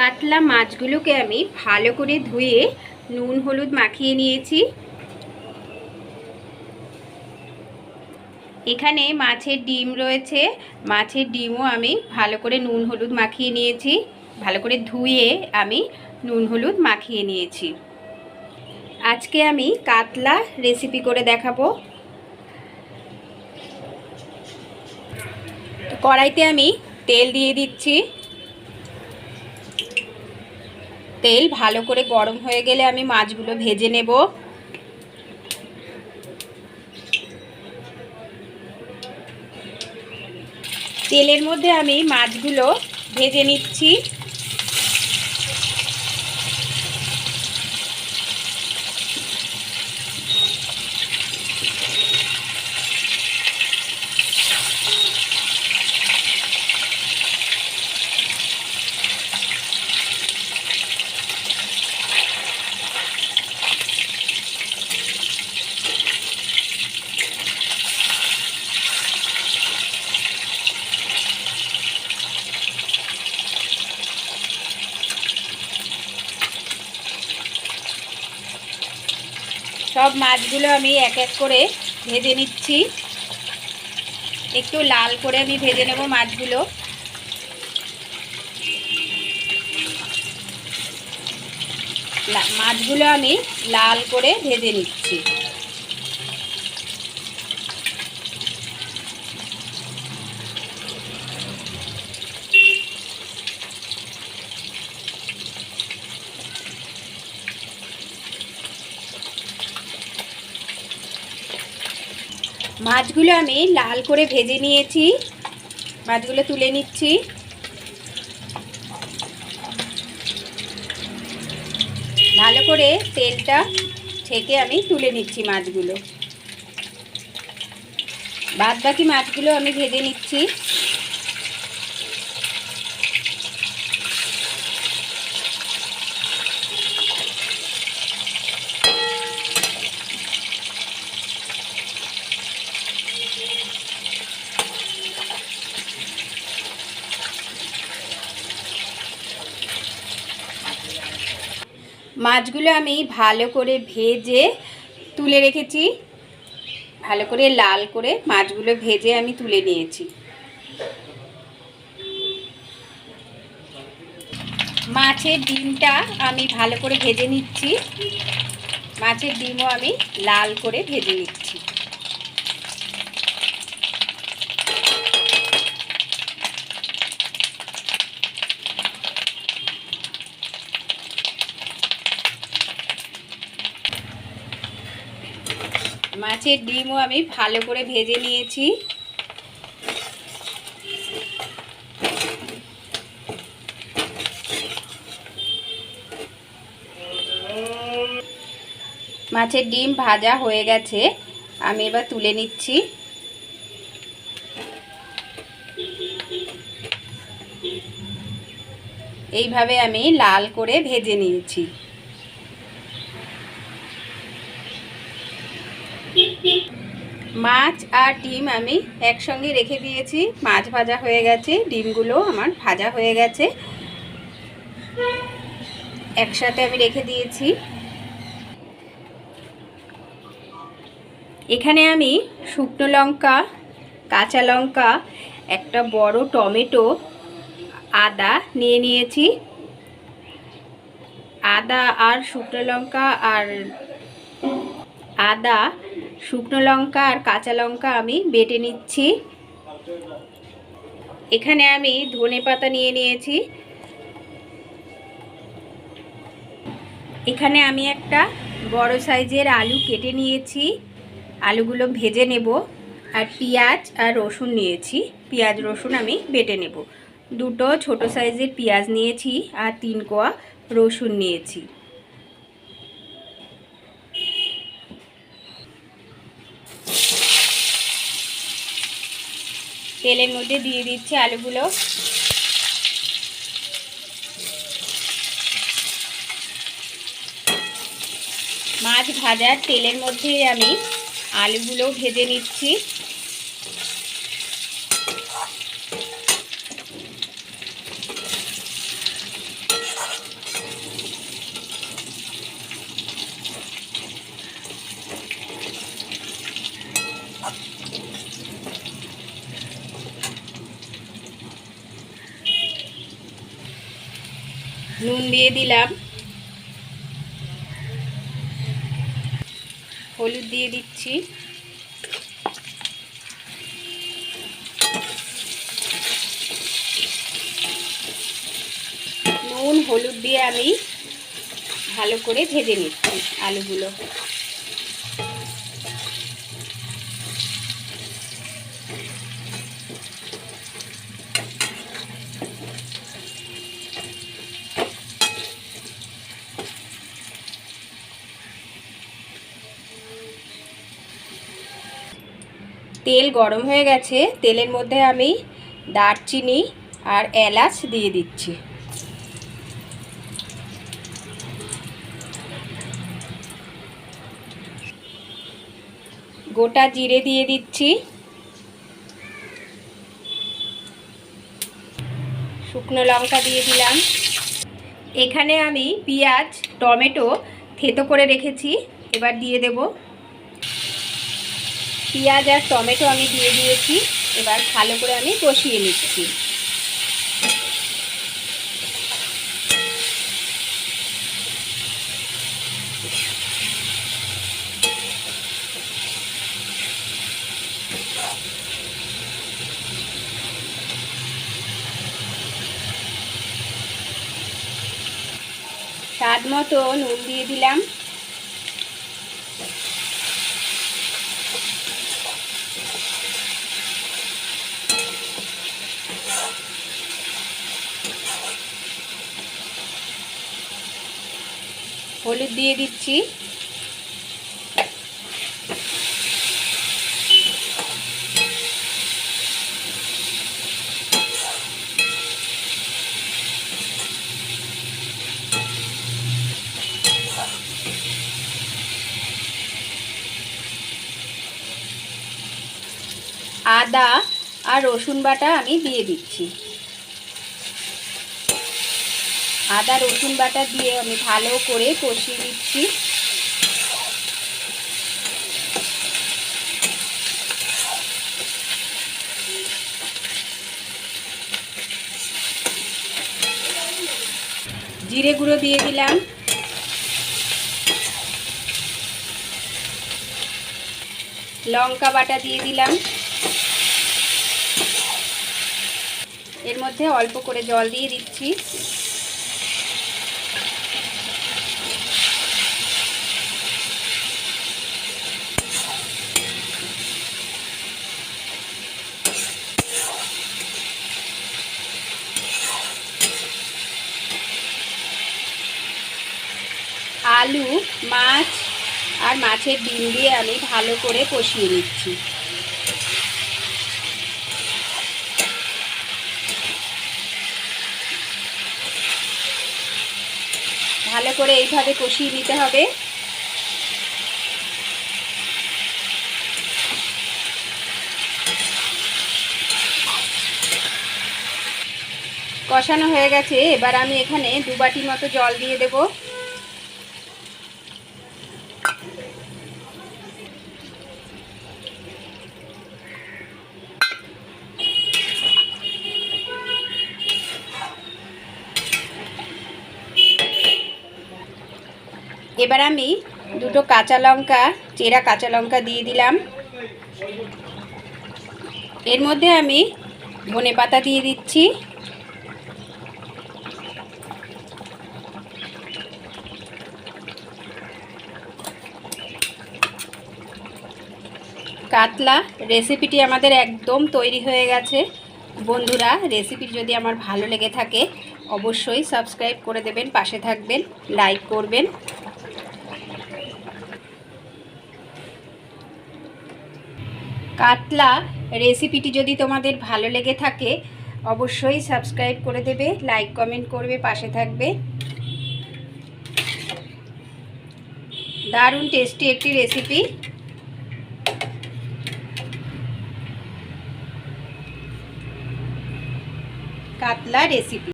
কাতলা মাছগুলোকে আমি ভালো করে ধুয়ে নুন, হলুদ মাখিয়ে নিয়েছি। এখানে মাছের ডিম রয়েছে। মাছের ডিমও আমি ভালো করে নুন, হলুদ মাখিয়ে নিয়েছি। ভালো করে ধুয়ে আমি নুন, হলুদ মাখিয়ে নিয়েছি। আজকে আমি কাতলা রেসিপি করে দেখাবো। কড়াইতে আমি তেল দিয়ে দিচ্ছি। তেল ভালো করে গরম হয়ে গেলে আমি মাছগুলো ভেজে নেব। তেলের মধ্যে আমি মাছগুলো ভেজে নিচ্ছি। সব মাছগুলো আমি এক এক করে ভেজে নিচ্ছি। একটু লাল করে আমি ভেজে নেব মাছগুলো। মাছগুলো আমি লাল করে ভেজে নিচ্ছি। মাছগুলো আমি লাল করে ভেজে নিয়েছি। মাছগুলো তুলে নিচ্ছি। ভালো করে তেলটা ছেঁকে আমি তুলে নিচ্ছি মাছগুলো। বাদ বাকি মাছগুলো আমি ভেজে নিচ্ছি। মাছগুলো আমি ভালো করে ভেজে তুলে রেখেছি। ভালো করে লাল করে মাছগুলো ভেজে আমি তুলে নিয়েছি। মাছের ডিমটা আমি ভালো করে ভেজে নিচ্ছি। মাছের ডিমও আমি লাল করে ভেজে নিচ্ছি। মাছের ডিমও আমি ভালো করে ভেজে নিয়েছি। মাছের ডিম ভাজা হয়ে গেছে, আমি এবার তুলে নিচ্ছি। এইভাবে আমি লাল করে ভেজে নিয়েছি। মাছ আর ডিম আমি একসঙ্গে রেখে দিয়েছি। মাছ ভাজা হয়ে গেছে, ডিমগুলো আমার ভাজা হয়ে গেছে। একসাথে আমি রেখে দিয়েছি। এখানে আমি শুকনো লঙ্কা, কাঁচা লঙ্কা, একটা বড় টমেটো, আদা নিয়ে নিয়েছি। আদা আর শুকনো লঙ্কা আর আদা শুকনো লঙ্কা আর কাঁচা লঙ্কা আমি বেটে নিচ্ছি। এখানে আমি ধনে পাতা নিয়ে নিয়েছি। এখানে আমি একটা বড় সাইজের আলু কেটে নিয়েছি। আলুগুলো ভেজে নেব আর পেঁয়াজ আর রসুন নিয়েছি। পেঁয়াজ, রসুন আমি বেটে নেব। দুটো ছোট সাইজের পেঁয়াজ নিয়েছি আর তিন কোয়া রসুন নিয়েছি। তেলের মধ্যে দিয়ে দিচ্ছি আলুগুলো। মাছ ভাজার তেলের মধ্যে আমি আলুগুলো ভেজে নিচ্ছি। নুন দিয়ে দিলাম। হলুদ দিয়ে দিচ্ছি। নুন, হলুদ দিয়ে আমি ভালো করে ভেজে নিচ্ছি আলুগুলো। তেল গরম হয়ে গেছে, তেলের মধ্যে আমি দারচিনি আর এলাচ দিয়ে দিচ্ছি। গোটা জিরে দিয়ে দিচ্ছি। শুকনো লঙ্কা দিয়ে দিলাম। এখানে আমি পেঁয়াজ, টমেটো থেতো করে রেখেছি, এবার দিয়ে দেব পেঁয়াজ আর টমেটো আমি দিয়ে দিয়েছি। এবার ভালো করে আমি কষিয়ে নিচ্ছি। স্বাদ মতো নুন দিয়ে দিলাম। হলুদ দিয়ে দিচ্ছি। আদা আর রসুন বাটা আমি দিয়ে দিচ্ছি। আদা, রসুন বাটা দিয়ে আমি ভালো করে কষিয়ে দিচ্ছি জিরে গুঁড়ো দিয়ে দিলাম। লঙ্কা বাটা দিয়ে দিলাম। এর মধ্যে অল্প করে জল দিয়ে দিচ্ছি আলু মাছ আর মাছের ডিম দিয়ে আমি ভালো করে কষিয়ে নিচ্ছি। ভালো করে এইভাবে কষিয়ে নিতে হবে। কষানো হয়ে গেছে, এবার আমি এখানে দু বাটি মতো জল দিয়ে দেব। এবার আমি দুটো কাঁচা লঙ্কা, চেরা কাঁচা লঙ্কা দিয়ে দিলাম। এর মধ্যে আমি ধনে পাতা দিয়ে দিচ্ছি। কাতলা রেসিপিটি আমাদের একদম তৈরি হয়ে গেছে। বন্ধুরা রেসিপিটি যদি আমার ভালো লেগে থাকে, অবশ্যই সাবস্ক্রাইব করে দেবেন, পাশে থাকবেন, লাইক করবেন। কাতলা রেসিপিটি যদি তোমাদের ভালো লেগে থাকে, অবশ্যই সাবস্ক্রাইব করে দেবে লাইক কমেন্ট করবে, পাশে থাকবে। দারুণ টেস্টি একটি রেসিপি কাতলা রেসিপি